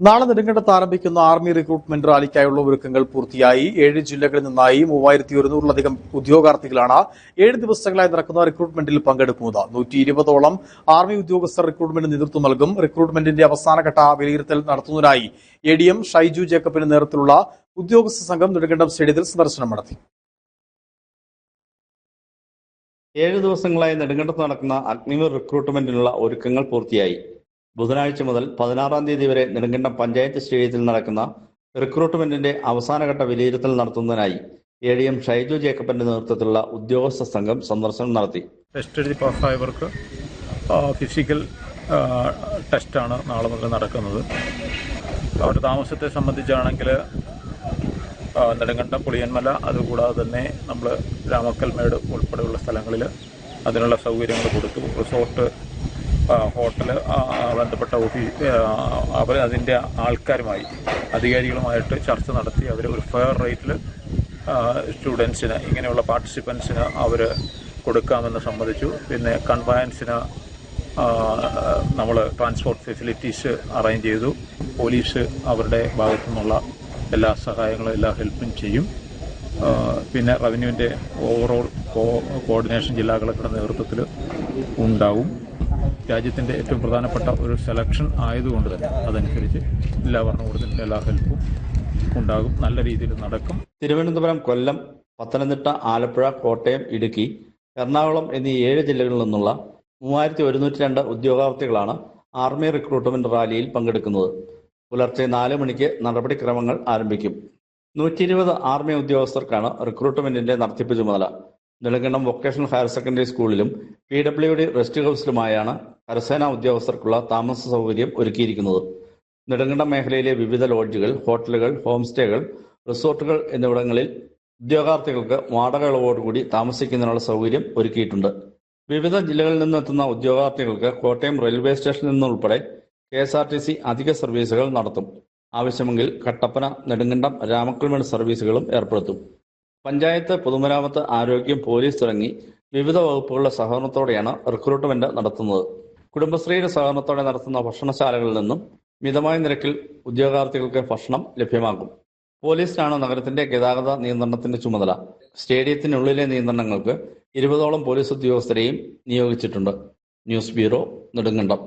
നാളെ നെടുങ്കണ്ടത്ത് ആരംഭിക്കുന്ന army recruitment റാലിക്കായുള്ള ഒരുക്കങ്ങൾ പൂർത്തിയായി. ഏഴ് ജില്ലകളിൽ നിന്നായി മൂവായിരത്തി ഒരുന്നൂറിലധികം ഉദ്യോഗാർത്ഥികളാണ് ഏഴ് ദിവസങ്ങളായി നടക്കുന്ന റിക്രൂട്ട്മെന്റിൽ പങ്കെടുക്കുന്നത്. നൂറ്റി ഇരുപതോളം ആർമി ഉദ്യോഗസ്ഥർ റിക്രൂട്ട്മെന്റ് നേതൃത്വം നൽകും. റിക്രൂട്ട്മെന്റിന്റെ അവസാനഘട്ട വിലയിരുത്തൽ നടത്തുന്നതിനായി എ ഡി എം ഷൈജു ജേക്കബിന്റെ നേതൃത്വത്തിലുള്ള ഉദ്യോഗസ്ഥ സംഘം നെടുങ്കണ്ടം സ്റ്റേഡിയത്തിൽ സന്ദർശനം നടത്തി. ഏഴ് ദിവസങ്ങളായി നെടുങ്കണ്ടത്ത് നടക്കുന്ന അഗ്നിവീർ റിക്രൂട്ട്മെന്റിനുള്ള ഒരുക്കങ്ങൾ പൂർത്തിയായി. ബുധനാഴ്ച മുതൽ പതിനാറാം തീയതി വരെ നെടുങ്കണ്ടം പഞ്ചായത്ത് സ്റ്റേഡിയത്തിൽ നടക്കുന്ന റിക്രൂട്ട്മെന്റിന്റെ അവസാനഘട്ട വിലയിരുത്തൽ നടത്തുന്നതിനായി എ ഡി എം ഷൈജു ജേക്കബിന്റെ നേതൃത്വത്തിലുള്ള ഉദ്യോഗസ്ഥ സംഘം സന്ദർശനം നടത്തി. ടെസ്റ്റ് എഴുതി പാസ്സായവർക്ക് ഫിസിക്കൽ ടെസ്റ്റാണ് നാളെ മുതൽ നടക്കുന്നത്. അവരുടെ താമസത്തെ സംബന്ധിച്ചാണെങ്കിൽ നെടുങ്കണ്ടം പുളിയന്മല അതുകൂടാതെ തന്നെ നമ്മൾ രാമക്കൽമേട് ഉൾപ്പെടെയുള്ള സ്ഥലങ്ങളിൽ അതിനുള്ള സൗകര്യങ്ങൾ കൊടുത്തു റിസോർട്ട് ഹോട്ടൽ ബന്ധപ്പെട്ട ഓഫീസ് അവർ അതിന്റെ ആൾക്കാരുമായി അധികാരികളുമായിട്ട് ചർച്ച നടത്തി അവർ ഒരു ഫെയർ റേറ്റിൽ സ്റ്റുഡൻസിന് ഇങ്ങനെയുള്ള പാർട്ടിസിപ്പൻസിന് അവർ കൊടുക്കാമെന്ന് സമ്മതിച്ചു. പിന്നെ കൺവയൻസിന് നമ്മൾ ട്രാൻസ്പോർട്ട് ഫെസിലിറ്റീസ് അറേഞ്ച് ചെയ്തു. പോലീസ് അവരുടെ ഭാഗത്തു നിന്നുള്ള എല്ലാ സഹായങ്ങളും എല്ലാ ഹെൽപ്പും ചെയ്യും. പിന്നെ റവന്യൂവിന്റെ ഓവറോൾ കോർഡിനേഷൻ ജില്ലാ കളക്ടറുടെ നേതൃത്വത്തിൽ ഉണ്ടാവും. രാജ്യത്തിന്റെ ഏറ്റവും പ്രധാനപ്പെട്ട ഒരു സെലക്ഷൻ ആയതുകൊണ്ട് തന്നെ അതനുസരിച്ച് എല്ലാ ഭരണകൂടത്തിന്റെ എല്ലാ ഹെൽപ്പും ഉണ്ടാകും. നല്ല രീതിയിൽ നടക്കും. തിരുവനന്തപുരം കൊല്ലം പത്തനംതിട്ട ആലപ്പുഴ കോട്ടയം ഇടുക്കി എറണാകുളം എന്നീ ഏഴ് ജില്ലകളിൽ നിന്നുള്ള മൂവായിരത്തി ഒരുന്നൂറ്റി രണ്ട് ഉദ്യോഗാർത്ഥികളാണ് ആർമി റിക്രൂട്ട്മെന്റ് റാലിയിൽ പങ്കെടുക്കുന്നത്. പുലർച്ചെ നാല് മണിക്ക് നടപടിക്രമങ്ങൾ ആരംഭിക്കും. നൂറ്റി ഇരുപത് ആർമി ഉദ്യോഗസ്ഥർക്കാണ് റിക്രൂട്ട്മെന്റിന്റെ നടത്തിപ്പ് ചുമതല. നെടുങ്കണ്ടം വൊക്കേഷണൽ ഹയർ സെക്കൻഡറി സ്കൂളിലും പി ഡബ്ല്യു ഡി റെസ്റ്റ് ഹൗസിലുമായാണ് കരസേനാ ഉദ്യോഗസ്ഥർക്കുള്ള താമസ സൗകര്യം ഒരുക്കിയിരിക്കുന്നത്. നെടുങ്കണ്ടം മേഖലയിലെ വിവിധ ലോഡ്ജുകൾ ഹോട്ടലുകൾ ഹോം സ്റ്റേകൾ റിസോർട്ടുകൾ എന്നിവിടങ്ങളിൽ ഉദ്യോഗാർത്ഥികൾക്ക് വാടക ഇളവോടുകൂടി താമസിക്കുന്നതിനുള്ള സൗകര്യം ഒരുക്കിയിട്ടുണ്ട്. വിവിധ ജില്ലകളിൽ നിന്നെത്തുന്ന ഉദ്യോഗാർത്ഥികൾക്ക് കോട്ടയം റെയിൽവേ സ്റ്റേഷനിൽ നിന്നുൾപ്പെടെ K S R T C അധിക സർവീസുകൾ നടത്തും. ആവശ്യമെങ്കിൽ കട്ടപ്പന നെടുങ്കണ്ടം രാമക്കൽമേട് സർവീസുകളും ഏർപ്പെടുത്തും. പഞ്ചായത്ത് പൊതുമരാമത്ത് ആരോഗ്യം പോലീസ് തുടങ്ങി വിവിധ വകുപ്പുകളുടെ സഹകരണത്തോടെയാണ് റിക്രൂട്ട്മെന്റ് നടത്തുന്നത്. കുടുംബശ്രീയുടെ സഹകരണത്തോടെ നടത്തുന്ന ഭക്ഷണശാലകളിൽ നിന്നും മിതമായ നിരക്കിൽ ഉദ്യോഗാർത്ഥികൾക്ക് ഭക്ഷണം ലഭ്യമാകും. പോലീസിനാണ് നഗരത്തിന്റെ ഗതാഗത നിയന്ത്രണത്തിന്റെ ചുമതല. സ്റ്റേഡിയത്തിനുള്ളിലെ നിയന്ത്രണങ്ങൾക്ക് ഇരുപതോളം പോലീസ് ഉദ്യോഗസ്ഥരെയും നിയോഗിച്ചിട്ടുണ്ട്. News bureau Nedumkandam.